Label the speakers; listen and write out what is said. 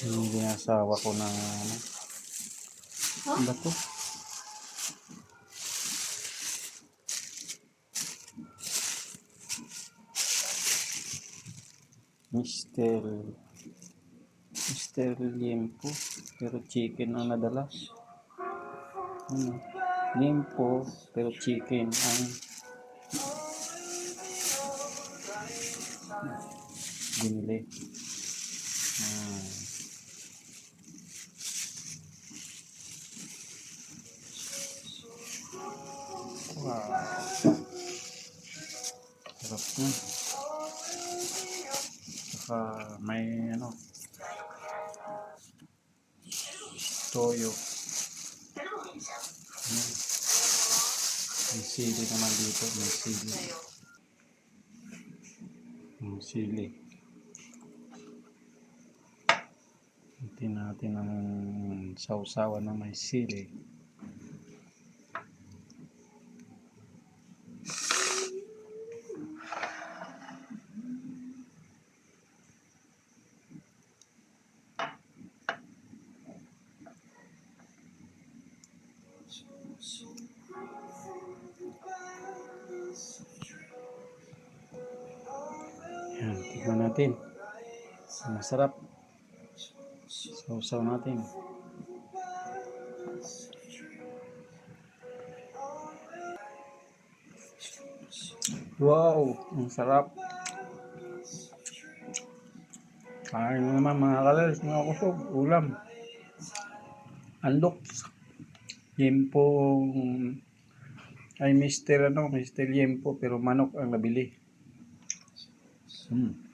Speaker 1: Yung ginasawa ko ng ano. Ano ba to? Mister Mister Liempo pero chicken ang nadalas. Ano? Liempo pero chicken ang binili. Ah. Wow. Sarap na. Saka may ano. Toyo. Hmm. May sili naman dito. May sili. Sili. Hintin natin ang sausawan na may sili. Yan, tignan natin. Masarap. Sausaw natin. Wow, ang sarap. Kain na naman mga kalas, mga kusog, ulam. Andok. Yempo ay Mr. ano, Mr. Yempo pero manok ang nabili. Hmm.